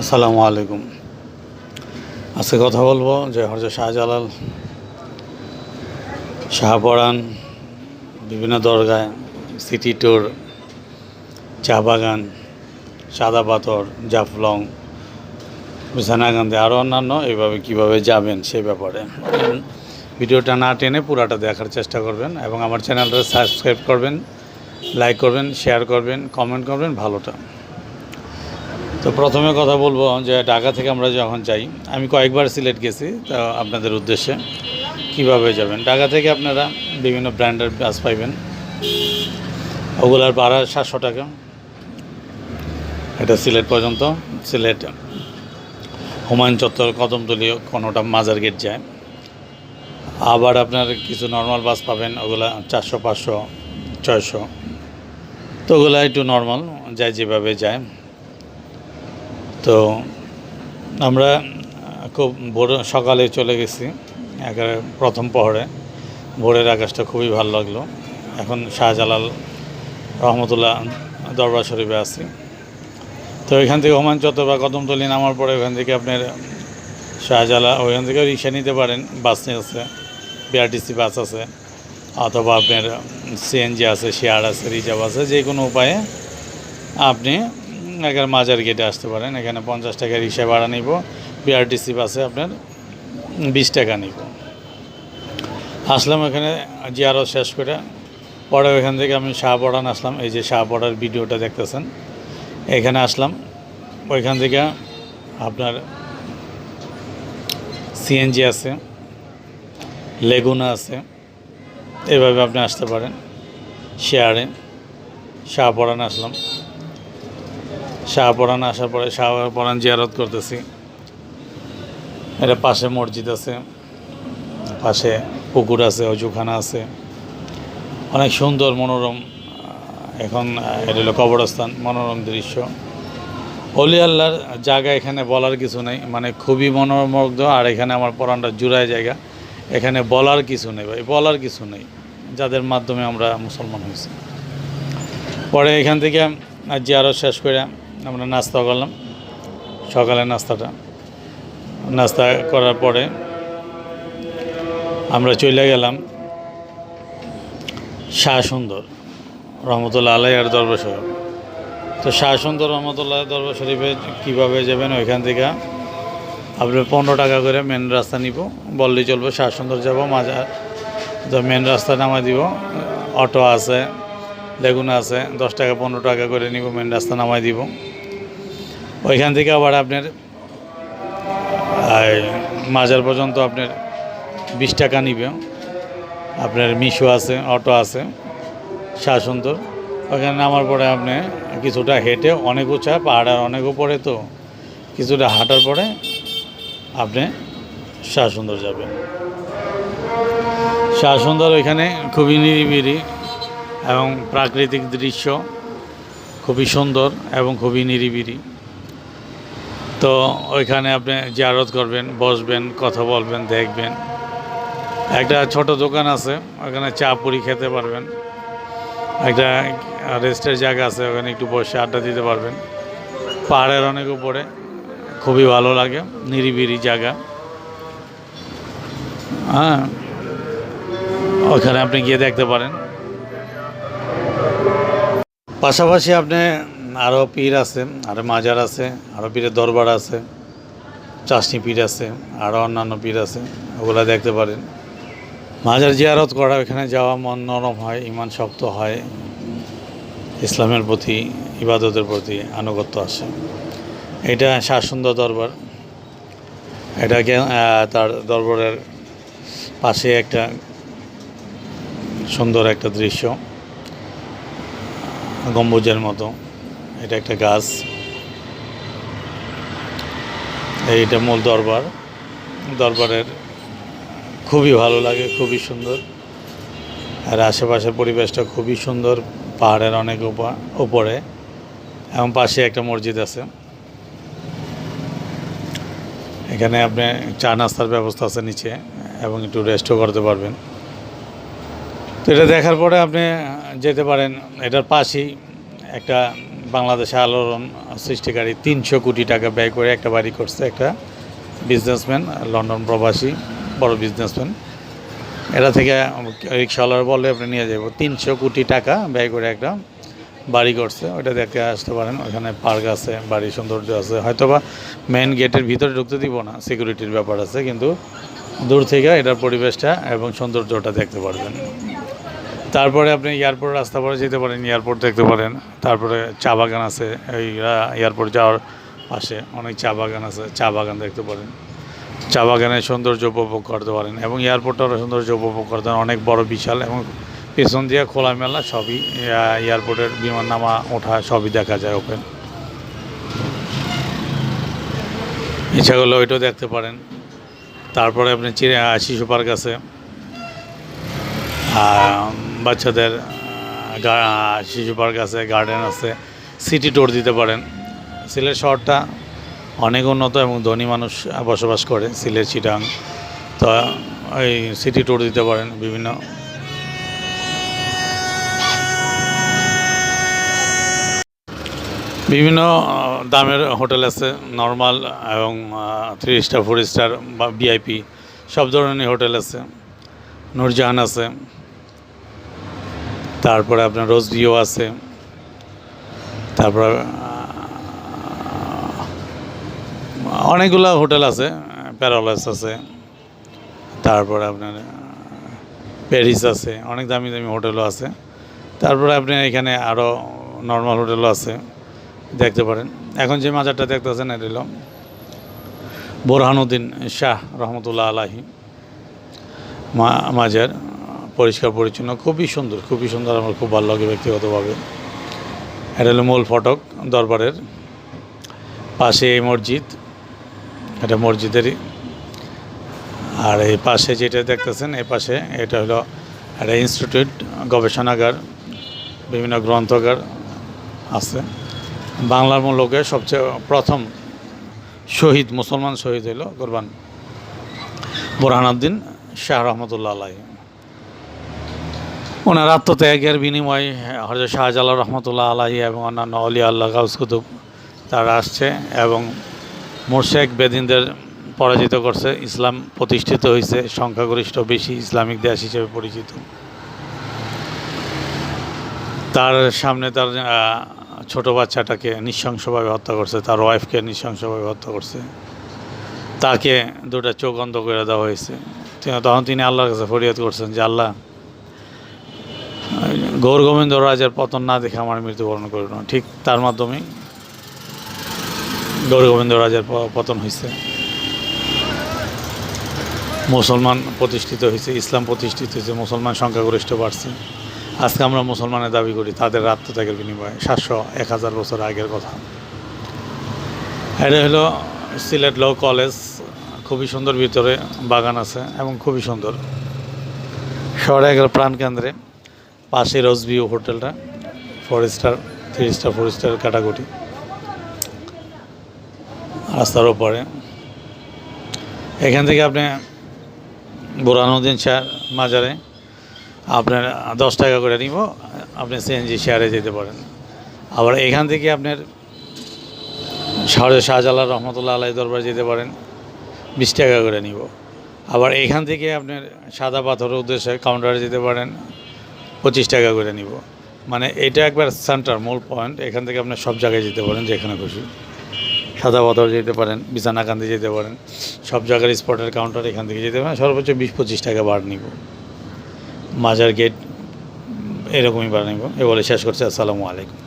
আসসালামু আলাইকুম। আজকে কথা বলব যে হরজত শাহজালাল শাহপরান বিভিন্ন দরগায় সিটি ট্যুর, চা বাগান, সাদা পাথর, জাফলং বিছানাকান্দি আরও অন্যান্য এইভাবে কীভাবে যাবেন সেই ব্যাপারে। ভিডিওটা না টেনে পুরাটা দেখার চেষ্টা করবেন এবং আমার চ্যানেলটা সাবস্ক্রাইব করবেন, লাইক করবেন, শেয়ার করবেন, কমেন্ট করবেন, ভালোটা। তো প্রথমে কথা বলব যে ঢাকা থেকে আমরা যখন যাই, আমি কয়েকবার সিলেট গেছি, তো আপনাদের উদ্দেশ্যে কীভাবে যাবেন? ঢাকা থেকে আপনারা বিভিন্ন ব্র্যান্ডের বাস পাইবেন। ওগুলার ভাড়া সাতশো টাকা। এটা সিলেট পর্যন্ত। সিলেট হুমায়ুন চত্বর কদমতলি কোনোটা মাজার গেট যায়। আবার আপনার কিছু নর্মাল বাস পাবেন, ওগুলা চারশো, পাঁচশো, ছয়শো। তো ওগুলো একটু নর্মাল যায় যেভাবে যায়। তো আমরা খুব ভোর, সকালে চলে গেছি, একেবারে প্রথম পহরে। ভোরের আকাশটা খুবই ভালো লাগল। এখন শাহজালাল রহমতুল্লাহ দরবার শরীফে আছি। তো এখান থেকে হোমান চত্বর বা কদমতলি নামার পরে ওখান থেকে আপনার শাহজালা ওইখান থেকে রিক্সা নিতে পারেন, বাস আছে বিআরটিসি বাস আছে, অথবা আপনার সিএনজি আছে, শেয়ার আছে, রিজার্ভ আছে, যে কোনো উপায়ে আপনি এখানে মাজার গেটে আসতে পারেন। এখানে পঞ্চাশ টাকা রিক্সা ভাড়া নিব। বিআরটিসি বাসে আপনার বিশ টাকা নিব। আসলাম এখানে জিয়ারত শেষ করে। পরে ওইখান থেকে আমি শাহপড়ান আসলাম। এই যে শাহপড়ার ভিডিওটা দেখতেছেন। এখানে আসলাম। ওইখান থেকে আপনার সিএনজি আছে লেগুনা আছে, এভাবে আপনি আসতে পারেন। শেয়ারে শাহপড়ান আসলাম। শাহপরান আসার পরে শাহপরান জিয়ারত করতেছি। এটা পাশে মসজিদ আছে, পাশে পুকুর আছে, অজুখানা আছে। অনেক সুন্দর মনোরম, এখন এটা হলো কবরস্থান, মনোরম দৃশ্য। অলি আল্লাহর জায়গা এখানে বলার কিছু নেই মানে খুবই মনোমুগ্ধ, আর এখানে আমার পরানটা জুড়ায় জায়গা। এখানে বলার কিছু নেই ভাই, বলার কিছু নেই, যাদের মাধ্যমে আমরা মুসলমান হয়েছি। পরে এখান থেকে জিয়ারত শেষ করে আমরা নাস্তা করলাম। সকালে নাস্তাটা। নাস্তা করার পরে আমরা চলে গেলাম শাহ সুন্দর রহমতুল্লাহ আলাই আর দরবার শরীফ। তো শাহ সুন্দর রহমতুল্লাহ দরবার শরীফে কীভাবে যাবেন ওইখান থেকে? আপনি পনেরো টাকা করে মেন রাস্তা নিব। বললে চলবে, শাহ সুন্দর যাব, মাজার তো মেন রাস্তা নামাই দিব। অটো আছে, লেগুন আছে, দশ টাকা, পনেরো টাকা করে নিব মেন রাস্তা নামাই দিব। ওইখান থেকে আবার আপনার মাজার পর্যন্ত আপনার বিশ টাকা নিবে। আপনার মিশো আছে, অটো আছে শাহ সুন্দর ওখানে নামার পরে আপনি কিছুটা হেঁটে অনেক উঁচা পাহাড়ের অনেক উপরে তো, কিছুটা হাঁটার পরে আপনি শাহ সুন্দর যাবেন। শাহ সুন্দর ওইখানে খুবই নিরিবিলি এবং প্রাকৃতিক দৃশ্য খুবই সুন্দর এবং খুবই নিরিবিলি। তো ওইখানে আপনি জিয়ারত করবেন, বসবেন, কথা বলবেন, দেখবেন। একটা ছোট দোকান আছে, ওখানে চা পুরি খেতে পারবেন। একটা রেস্টের জায়গা আছে, ওখানে একটু বসে আড্ডা দিতে পারবেন। পাহাড়ের অনেক উপরে, খুবই ভালো লাগে, নিরিবিলি জায়গা। হ্যাঁ ওখানে আপনি গিয়ে দেখতে পারেন। পাশাপাশি আপনি আরও পীর আছে আরও মাজার আছে আরও পীরের দরবার আছে, চাষনি পীর আছে আরও অন্যান্য পীর আছে, ওগুলো দেখতে পারেন। মাজার জিয়ারত করা এখানে যাওয়া মন নরম হয় ইমান শক্ত হয়, ইসলামের প্রতি, ইবাদতের প্রতি আনুগত্য আসে। এটা শাসুন্দর দরবার। এটাকে তার দরবারের পাশে একটা সুন্দর একটা দৃশ্য, গম্বুজের মতো। এটা একটা গাছ। এইটা মূল দরবার। দরবারের খুবই ভালো লাগে, খুবই সুন্দর। আর আশেপাশের পরিবেশটা খুবই সুন্দর, পাহাড়ের অনেক উপা- উপরে এবং পাশে একটা মসজিদ আছে। এখানে আপনি চা নাস্তার ব্যবস্থা আছে নিচে এবং একটু রেস্টও করতে পারবেন। তো এটা দেখার পরে আপনি যেতে পারেন, এটার পাশেই একটা বাংলাদেশে আলোড়ন সৃষ্টিকারী তিনশো কোটি টাকা ব্যয় করে একটা বাড়ি করছে একটা বিজনেসম্যান লন্ডন প্রবাসী, বড় বিজনেসম্যান এটা থেকে রিক্সাওয়ালার বলে আপনি নিয়ে যাব তিনশো কোটি টাকা ব্যয় করে একটা বাড়ি করছে। ওইটা দেখে আসতে পারেন। ওখানে পার্ক আছে, বাড়ির সৌন্দর্য আছে। হয়তোবা মেন গেটের ভিতরে ঢুকতে দিব না সিকিউরিটির ব্যাপার আছে, কিন্তু দূর থেকে এটার পরিবেশটা এবং সৌন্দর্যটা দেখতে পারবেন। তারপরে আপনি এয়ারপোর্ট রাস্তা পরে যেতে পারেন, এয়ারপোর্ট দেখতে পারেন। তারপরে চা বাগান আছে, এই এয়ারপোর্ট যাওয়ার পাশে অনেক চা বাগান আছে, চা বাগান দেখতে পারেন। চা বাগানের সৌন্দর্য উপভোগ করতে পারেন এবং এয়ারপোর্টটারও সৌন্দর্য উপভোগ করতে পারেন, অনেক বড়, বিশাল এবং পেছন দিয়ে খোলামেলা সবই এয়ারপোর্টের বিমান নামা ওঠা সবই দেখা যায় ওপেন। ইচ্ছা করলে ওইটাও দেখতে পারেন। তারপরে আপনি শিশু পার্ক আছে। বাচ্চাদের শিশু পার্ক আছে, গার্ডেন আছে, সিটি ট্যুর দিতে পারেন। সিলেট শহরটা অনেক উন্নত এবং ধনী মানুষ বসবাস করে সিলেট চিটাং তো, এই সিটি ট্যুর দিতে পারেন বিভিন্ন। বিভিন্ন দামের হোটেল আছে, নর্মাল এবং থ্রি স্টার ফোর স্টার বা ভিআইপি সব ধরনের হোটেল আছে। নূরজাহান আছে। তারপরে আপনার রোজ ভিউ আছে। তারপর অনেকগুলো হোটেল আছে প্যারালাস আছে। তারপরে আপনার প্যারিস আছে, অনেক দামি দামি হোটেলও আছে। তারপরে আপনি এখানে আরও নর্মাল হোটেলও আছে, দেখতে পারেন। এখন যে মাজারটা দেখতেছেন, এটা হলো বোরহানুদ্দিন শাহ রহমতুল্লাহ আলাহি মাজার। পরিষ্কার, পরিচ্ছন্ন, খুবই সুন্দর খুবই সুন্দর, আমার খুব ভালো লাগে ব্যক্তিগতভাবে। এটা হলো মূল ফটক দরবারের পাশে এই মসজিদ, এটা মসজিদেরই। আর এই পাশে যেটা দেখতেছেন, এই পাশে এটা হলো একটা ইনস্টিটিউট গবেষণাগার, বিভিন্ন গ্রন্থগার আছে। বাংলার লোকে সবচেয়ে প্রথম শহীদ, মুসলমান শহীদ হইল কোরবান বোরহানুদ্দিন শাহ রহমতুল্লাহ আলাই ওনার আত্মত্যাগের বিনিময়ে হজরত শাহজালাল রহমতুল্লাহ আলাহি এবং অন্যান্য অলি আল্লাহ গাউস তারা আসছে এবং মোর্শেক বেদিনদের পরাজিত করছে। ইসলাম প্রতিষ্ঠিত হয়েছে সংখ্যাগরিষ্ঠ বেশি ইসলামিক দেশ হিসেবে পরিচিত। তার সামনে তার ছোট বাচ্চাটাকে নৃশংসভাবে হত্যা করছে, তার ওয়াইফকে নৃশংসভাবে হত্যা করছে। তাকে দুটা চোখ অন্ধ করে দেওয়া হয়েছে। তখন তিনি আল্লাহর কাছে ফরিয়াদ করছেন যে, আল্লাহ গৌর গোবিন্দ রাজের পতন না দেখে আমার মৃত্যুবরণ করল না ঠিক তার মাধ্যমেই গৌর গোবিন্দ রাজের পতন হয়েছে মুসলমান প্রতিষ্ঠিত হয়েছে ইসলাম প্রতিষ্ঠিত হয়েছে মুসলমান সংখ্যাগরিষ্ঠ বাড়ছে। আজকে আমরা মুসলমানের দাবি করি, তাদের আত্মত্যাগের বিনিময়ে। সাতশো এক হাজার বছর আগের কথা। এটা হলো সিলেট ল কলেজ, খুবই সুন্দর ভিতরে বাগান আছে এবং খুবই সুন্দর। শহরে প্রাণকেন্দ্রে। পাশে রোজভিউ হোটেলটা four star three star four star কাটাকুটি। রাস্তার ওপরে। এখান থেকে আপনি বুরানুদ্দিন শাহ মাজারে আপনার দশ টাকা করে নিব, আপনি সিএনজি শেয়ারে যেতে পারেন। আবার এখান থেকে আপনার শাহজালাল রহমতুল্লাহ আলাই দরবার যেতে পারেন, বিশ টাকা করে নিব। আবার এখান থেকে আপনার সাদা পাথরের উদ্দেশ্যে কাউন্টারে যেতে পারেন পঁচিশ টাকা করে নিব। মানে এটা একবার সেন্টার মূল পয়েন্ট এখান থেকে আপনি সব জায়গায় যেতে পারেন, যেখানে খুশি। সাদা পাথর যেতে পারেন বিছানাকান্দি যেতে পারেন। সব জায়গার স্পটের কাউন্টার এখান থেকে যেতে পারেন। সর্বোচ্চ বিশ পঁচিশ টাকা বার নিব। মাজার গেট এরকমই বার নিব। এ বলে শেষ করছে। আসসালামু আলাইকুম।